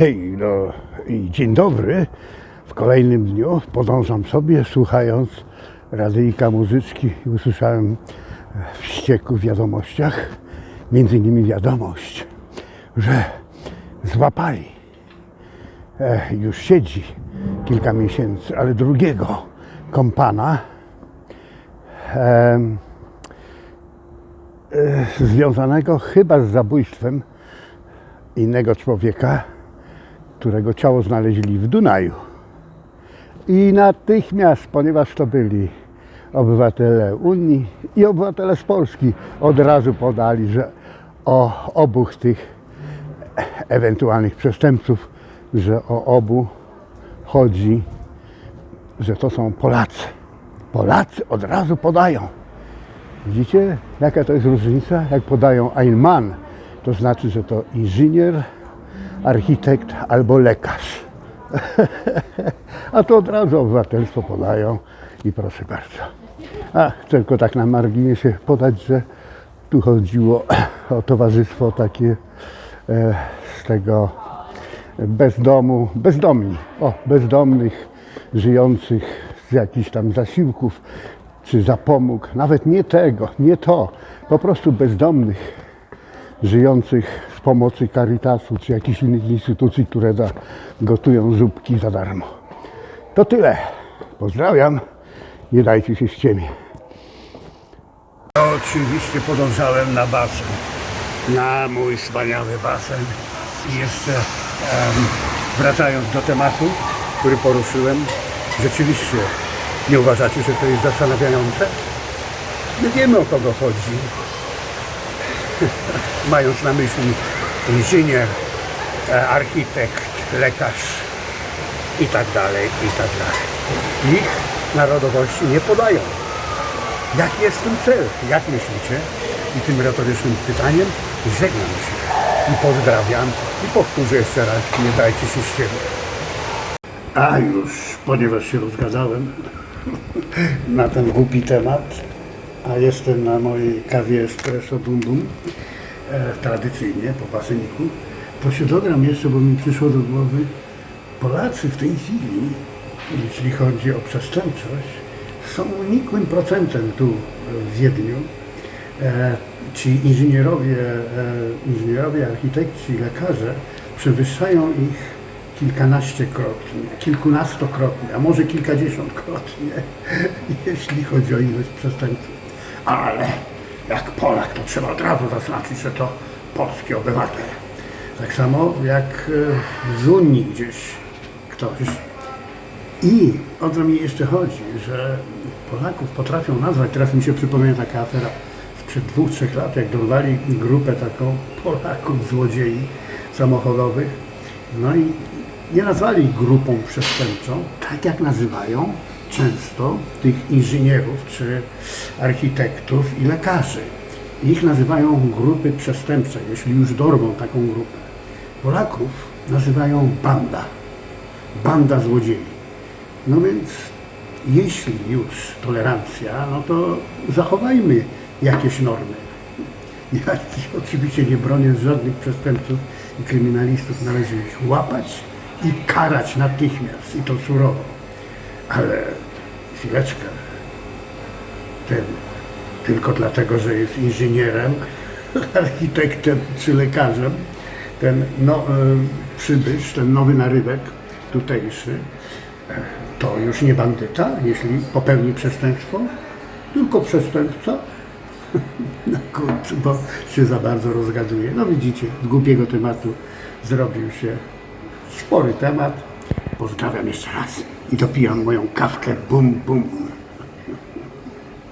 Hej, no i dzień dobry. W kolejnym dniu podążam sobie, słuchając radyjka muzyczki i usłyszałem w w wiadomościach, między innymi wiadomość, że złapali, e, już siedzi kilka miesięcy, ale drugiego kompana em, e, związanego chyba z zabójstwem innego człowieka, którego ciało znaleźli w Dunaju. I natychmiast, ponieważ to byli obywatele Unii i obywatele z Polski, od razu podali, że o obu tych ewentualnych przestępców, że o obu chodzi, że to są Polacy. Polacy od razu podają. Widzicie, jaka to jest różnica? Jak podają ein Mann, to znaczy, że to inżynier, architekt albo lekarz. A to od razu obywatelstwo podają i proszę bardzo. A tylko tak na marginesie podać, że tu chodziło o towarzystwo takie e, z tego bezdomu, bezdomni, o, bezdomnych, żyjących z jakichś tam zasiłków czy zapomóg, nawet nie tego, nie to, po prostu bezdomnych, żyjących z pomocy Caritasu czy jakichś innych instytucji, które da, gotują zupki za darmo. To tyle. Pozdrawiam. Nie dajcie się ściemię. Oczywiście podążałem na basen. Na mój wspaniały basen. I jeszcze em, wracając do tematu, który poruszyłem, rzeczywiście nie uważacie, że to jest zastanawiające? My wiemy o kogo chodzi. Mając na myśli inżynier, e, architekt, lekarz i tak dalej, i tak dalej. Ich narodowości nie podają. Jaki jest ten cel? Jak myślicie? I tym retorycznym pytaniem żegnam się i pozdrawiam i powtórzę jeszcze raz, nie dajcie się ściemniać. A już, ponieważ się rozgadałem na ten głupi temat, a jestem na mojej kawie espresso bum bum, tradycyjnie po baseniku, to się dogram jeszcze, bo mi przyszło do głowy, Polacy w tej chwili, jeśli chodzi o przestępczość, są nikłym procentem tu w Wiedniu. E, ci inżynierowie, e, inżynierowie, architekci, lekarze przewyższają ich kilkanaściekrotnie, kilkunastokrotnie, a może kilkadziesiątkrotnie, jeśli chodzi o ilość przestępców. Ale jak Polak, to trzeba od razu zaznaczyć, że to polski obywatel. Tak samo jak e, z Unii gdzieś ktoś. I o co mi jeszcze chodzi, że Polaków potrafią nazwać, teraz mi się przypomina taka afera sprzed dwóch, trzech lat, jak dorwali grupę taką Polaków, złodziei samochodowych, no i nie nazwali grupą przestępczą, tak jak nazywają często tych inżynierów, czy architektów i lekarzy. Ich nazywają grupy przestępcze, jeśli już dorwą taką grupę. Polaków nazywają banda, banda złodziei. No więc jeśli już tolerancja, no to zachowajmy jakieś normy. Ja oczywiście nie bronię żadnych przestępców i kryminalistów, należy ich łapać i karać natychmiast i to surowo. Ale chwileczkę, ten tylko dlatego, że jest inżynierem, architektem czy lekarzem, ten no, e, przybysz, ten nowy narybek tutejszy, e, to już nie bandyta, jeśli popełni przestępstwo, tylko przestępca. No kurczę, bo się za bardzo rozgaduje. No widzicie, z głupiego tematu zrobił się spory temat. Pozdrawiam jeszcze raz i dopijam moją kawkę bum bum.